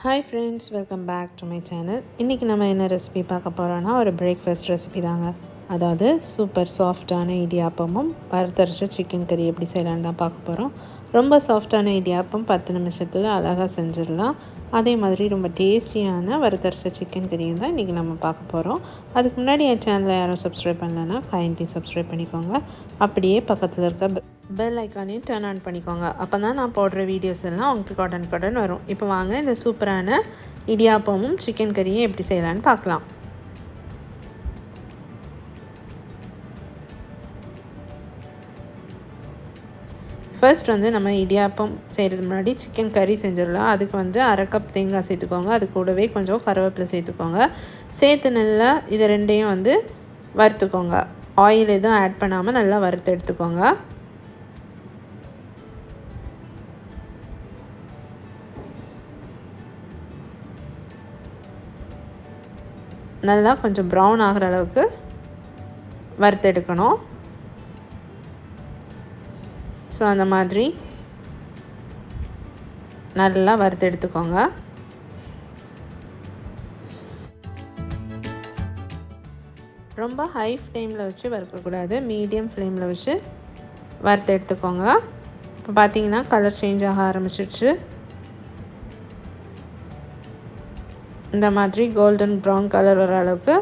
Hi friends welcome back to my channel இன்றைக்கி நம்ம என்ன ரெசிபி பார்க்க போகிறோன்னா ஒரு பிரேக்ஃபாஸ்ட் ரெசிபி தாங்க. அதாவது சூப்பர் சாஃப்டான இடியாப்பமும் வறுத்தரிச்ச சிக்கன் கறி எப்படி செய்யலான்னு தான் பார்க்க போகிறோம் ரொம்ப சாஃப்டான இடியாப்பம் பத்து நிமிஷத்தில் அழகாக செஞ்சிடலாம். அதே மாதிரி ரொம்ப டேஸ்டியான வறுத்தரிச்ச சிக்கன் கறியும் தான் இன்றைக்கி நம்ம பார்க்க போகிறோம் அதுக்கு முன்னாடி என் சேனலை யாரும் சப்ஸ்கிரைப் பண்ணலன்னா கைண்ட்லி சப்ஸ்கிரைப் பண்ணிக்கோங்க. அப்படியே பக்கத்தில் இருக்க பெல் ஐக்கானையும் டர்ன் ஆன் பண்ணிக்கோங்க. அப்போ தான் நான் போடுற வீடியோஸ் எல்லாம் உங்களுக்கு உடன் கடன் வரும். இப்போ வாங்க இந்த சூப்பரான இடியாப்பமும் சிக்கன் கறியும் எப்படி செய்யலான்னு பார்க்கலாம். ஃபர்ஸ்ட் வந்து நம்ம இடியாப்பம் செய்கிறது முன்னாடி சிக்கன் கறி செஞ்சிடலாம். அதுக்கு வந்து அரை கப் தேங்காய் சேர்த்துக்கோங்க. அது கூடவே கொஞ்சம் கருவேப்பிலை சேர்த்துக்கோங்க. சேர்த்து நல்லா இது ரெண்டையும் வந்து வறுத்துக்கோங்க. ஆயில் எதுவும் ஆட் பண்ணாமல் நல்லா வறுத்து எடுத்துக்கோங்க. நல்லா கொஞ்சம் ப்ரௌன் ஆகிற அளவுக்கு வறுத்தெடுக்கணும் ஸோ அந்த மாதிரி நல்லா வறுத்து எடுத்துக்கோங்க. ரொம்ப ஹை ஃப்ளேமில் வச்சு வறுக்கக்கூடாது மீடியம் ஃப்ளேமில் வச்சு வறுத்து எடுத்துக்கோங்க. இப்போ பார்த்தீங்கன்னா கலர் சேஞ்ச் ஆக ஆரம்பிச்சிடுச்சு இந்த மாதிரி கோல்டன் ப்ரௌன் கலர் வர அளவுக்கு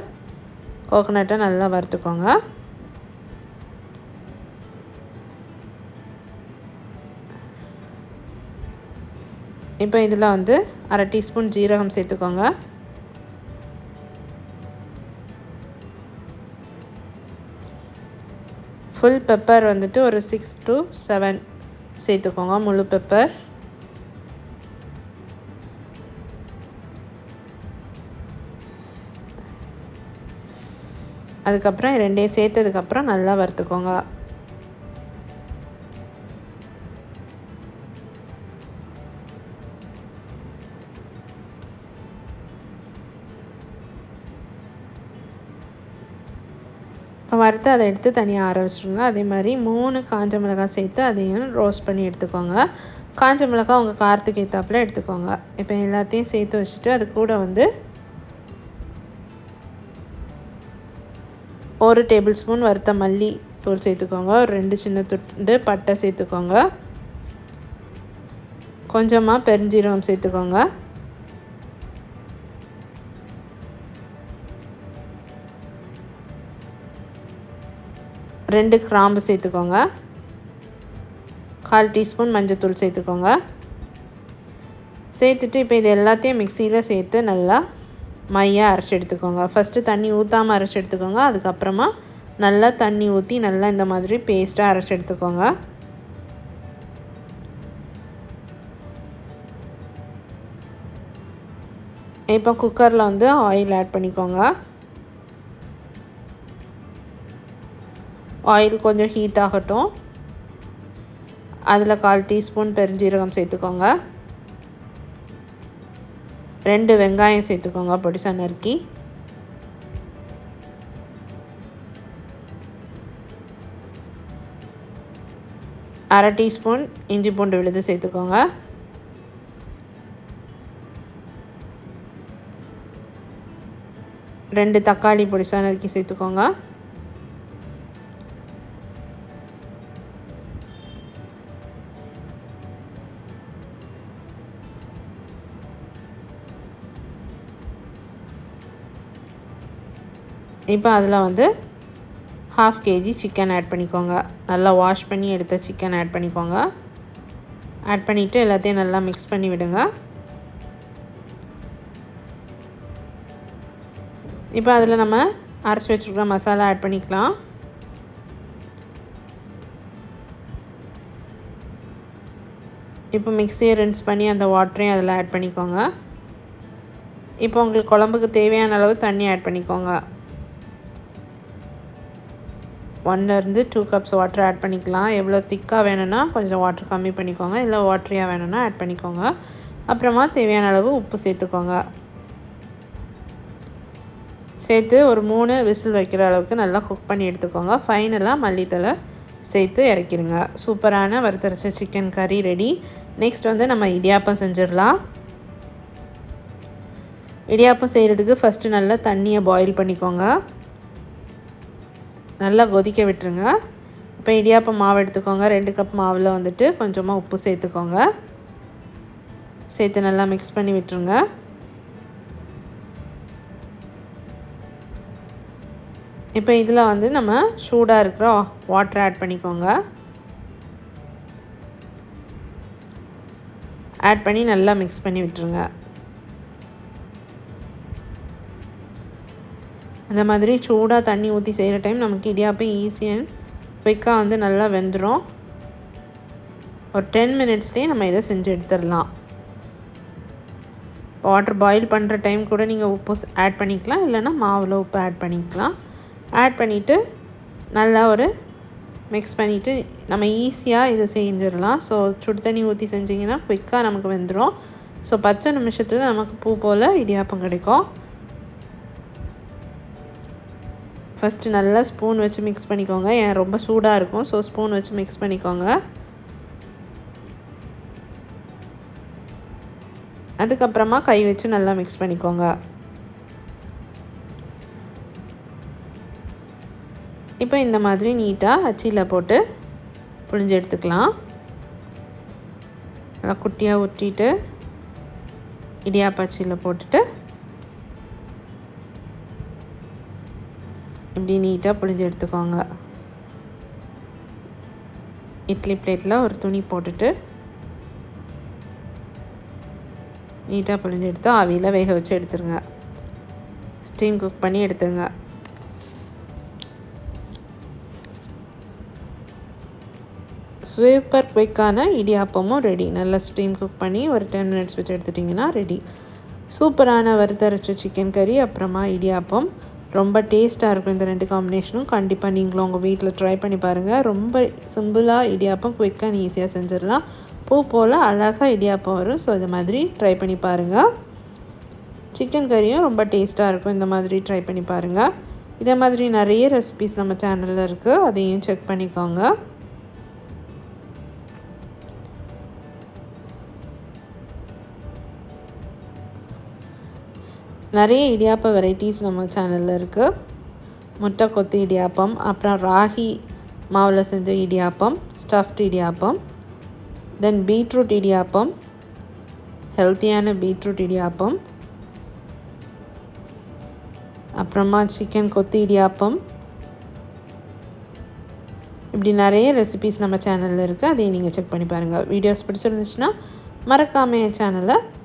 கோகோனட்டை நல்லா வறுத்துக்கோங்க. இப்போ இதில் வந்து அரை டீஸ்பூன் ஜீரகம் சேர்த்துக்கோங்க. ஃபுல் பெப்பர் வந்துட்டு ஒரு சிக்ஸ் டு செவன் சேர்த்துக்கோங்க முழு பெப்பர் அதுக்கப்புறம் ரெண்டையும் சேர்த்ததுக்கப்புறம் நல்லா வறுத்துக்கோங்க. இப்போ வறுத்து அதை எடுத்து தனியாக ஆற வச்சுருங்க. அதே மாதிரி மூணு காஞ்ச மிளகாய் சேர்த்து அதையும் ரோஸ்ட் பண்ணி எடுத்துக்கோங்க. காஞ்ச மிளகாய் உங்கள் காரத்துக்கு ஏற்றாப்புல எடுத்துக்கோங்க. இப்போ எல்லாத்தையும் சேர்த்து வச்சுட்டு அது கூட வந்து ஒரு டேபிள் ஸ்பூன் வறுத்த மல்லி தூள் சேர்த்துக்கோங்க. ஒரு ரெண்டு சின்ன துண்டு பட்டை சேர்த்துக்கோங்க. கொஞ்சமாக பெருஞ்சீரகம் சேர்த்துக்கோங்க. ரெண்டு கிராம்பு சேர்த்துக்கோங்க. கால் டீஸ்பூன் மஞ்சத்தூள் சேர்த்துக்கோங்க. சேர்த்துட்டு இப்போ இது எல்லாத்தையும் மிக்சியில் சேர்த்து நல்லா மையாக அரைச்சி எடுத்துக்கோங்க. ஃபஸ்ட்டு தண்ணி ஊற்றாமல் அரைச்சி எடுத்துக்கோங்க. அதுக்கப்புறமா நல்லா தண்ணி ஊற்றி நல்லா இந்த மாதிரி பேஸ்ட்டாக அரைச்சி எடுத்துக்கோங்க. இப்போ குக்கரில் வந்து ஆயில் ஆட் பண்ணிக்கோங்க. ஆயில் கொஞ்சம் ஹீட் ஆகட்டும். அதில் கால் டீஸ்பூன் பெருஞ்சீரகம் சேர்த்துக்கோங்க. ரெண்டு வெங்காயம் சேர்த்துக்கோங்க பொடிசாக நறுக்கி. அரை டீஸ்பூன் இஞ்சி பூண்டு விழுது சேர்த்துக்கோங்க. ரெண்டு தக்காளி பொடிசாக நறுக்கி சேர்த்துக்கோங்க. இப்போ அதில் வந்து ஹாஃப் கேஜி சிக்கன் ஆட் பண்ணிக்கோங்க. நல்லா வாஷ் பண்ணி எடுத்த சிக்கன் ஆட் பண்ணிக்கோங்க. ஆட் பண்ணிவிட்டு எல்லாத்தையும் நல்லா மிக்ஸ் பண்ணி விடுங்க. இப்போ அதில் நம்ம அரைச்சி வச்சுருக்கிற மசாலா ஆட் பண்ணிக்கலாம். இப்போ மிக்ஸியை ரின்ஸ் பண்ணி அந்த வாட்டரையும் அதில் ஆட் பண்ணிக்கோங்க. இப்போ உங்களுக்கு குழம்புக்கு தேவையான அளவு தண்ணி ஆட் பண்ணிக்கோங்க. ஒன்லேருந்து டூ கப்ஸ் வாட்டர் ஆட் பண்ணிக்கலாம். எவ்வளோ திக்காக வேணும்னா கொஞ்சம் வாட்டர் கம்மி பண்ணிக்கோங்க. இல்லை வாட்டரியாக வேணும்னா ஆட் பண்ணிக்கோங்க. அப்புறமா தேவையான அளவு உப்பு சேர்த்துக்கோங்க. சேர்த்து ஒரு மூணு விசில் வைக்கிற அளவுக்கு நல்லா குக் பண்ணி எடுத்துக்கோங்க. ஃபைனலாக மல்லித்தலை சேர்த்து இறக்கிடுங்க. சூப்பரான வறுத்தரைச்ச சிக்கன் கறி ரெடி நெக்ஸ்ட் வந்து நம்ம இடியாப்பம் செஞ்சிடலாம். இடியாப்பம் செய்கிறதுக்கு ஃபஸ்ட்டு நல்லா தண்ணியை பாயில் பண்ணிக்கோங்க. நல்லா கொதிக்க விட்டுருங்க. இப்போ இடியாப்பம் மாவு எடுத்துக்கோங்க. ரெண்டு கப் மாவில் வந்துட்டு கொஞ்சமாக உப்பு சேர்த்துக்கோங்க. சேர்த்து நல்லா மிக்ஸ் பண்ணி விட்டுருங்க. இப்போ இதில் வந்து நம்ம சூடாக இருக்கிற வாட்டர் ஆட் பண்ணிக்கோங்க. ஆட் பண்ணி நல்லா மிக்ஸ் பண்ணி விட்டுருங்க. அந்த மாதிரி சூடாக தண்ணி ஊற்றி செய்கிற டைம் நமக்கு இடியாப்பம் ஈஸியாக குயிக்காக வந்து நல்லா வெந்துடும் ஒரு டென் மினிட்ஸ்லேயே நம்ம இதை செஞ்சு எடுத்துடலாம். வாட்டர் பாயில் பண்ணுற டைம் கூட நீங்கள் உப்பு ஆட் பண்ணிக்கலாம். இல்லைனா மாவில் உப்பு ஆட் பண்ணிக்கலாம். ஆட் பண்ணிவிட்டு நல்லா ஒரு மிக்ஸ் பண்ணிவிட்டு நம்ம ஈஸியாக இதை செஞ்சிடலாம். ஸோ சுடு தண்ணி ஊற்றி செஞ்சிங்கன்னா குயிக்காக நமக்கு வெந்துடும் ஸோ பத்து நிமிஷத்தில் நமக்கு பூ போல் இடியாப்பம் கிடைக்கும். ஃபஸ்ட்டு நல்லா ஸ்பூன் வச்சு மிக்ஸ் பண்ணிக்கோங்க. ஏன் ரொம்ப சூடாக இருக்கும் ஸோ ஸ்பூன் வச்சு மிக்ஸ் பண்ணிக்கோங்க. அதுக்கப்புறமா கை வச்சு நல்லா மிக்ஸ் பண்ணிக்கோங்க. இப்போ இந்த மாதிரி நீட்டாக அச்சியில் போட்டு புழிஞ்சு எடுத்துக்கலாம். நல்லா குட்டியாக ஊற்றிட்டு இடியாப்பாச்சியில் போட்டுட்டு அப்படி நீட்டாக புழிஞ்சு எடுத்துக்கோங்க. இட்லி பிளேட்டில் ஒரு துணி போட்டுட்டு நீட்டாக புழிஞ்சு எடுத்து ஆவியில் வேக வச்சு எடுத்துருங்க. ஸ்டீம் குக் பண்ணி எடுத்துருங்க. சூப்பர் குயிக்கான இடியாப்பமும் ரெடி நல்லா ஸ்டீம் குக் பண்ணி ஒரு டென் மினிட்ஸ் வச்சு எடுத்துட்டிங்கன்னா ரெடி சூப்பரான வறுத்தரைச்ச சிக்கன் கறி அப்புறமா இடியாப்பம். ரொம்ப டேஸ்ட்டாக இருக்கும் இந்த ரெண்டு காம்பினேஷனும் கண்டிப்பாக நீங்களும் உங்கள் வீட்டில் ட்ரை பண்ணி பாருங்கள் ரொம்ப சிம்பிளாக இடியாப்பம் குயிக்காக ஈஸியாக செஞ்சிடலாம். பூ போல் அழகாக இடியாப்பம் வரும். ஸோ அது மாதிரி ட்ரை பண்ணி பாருங்கள் சிக்கன் கறியும் ரொம்ப டேஸ்ட்டாக இருக்கும். இந்த மாதிரி ட்ரை பண்ணி பாருங்கள் இதே மாதிரி நிறைய ரெசிபிஸ் நம்ம சேனலில் இருக்குது அதையும் செக் பண்ணிக்கோங்க. நிறைய இடியாப்ப வெரைட்டிஸ் நம்ம சேனலில் இருக்குது முட்டை கொத்து இடியாப்பம் அப்புறம் ராகி மாவில் செஞ்ச idiyappam stuffed idiyappam then beetroot idiyappam ஹெல்த்தியான பீட்ரூட் இடியாப்பம் அப்புறமா சிக்கன் கொத்து இடியாப்பம். இப்படி நிறைய ரெசிபிஸ் நம்ம சேனலில் இருக்குது அதையும் நீங்கள் செக் பண்ணி பாருங்கள் வீடியோஸ் பிடிச்சிருந்துச்சுன்னா மறக்காமல் என் சேனலை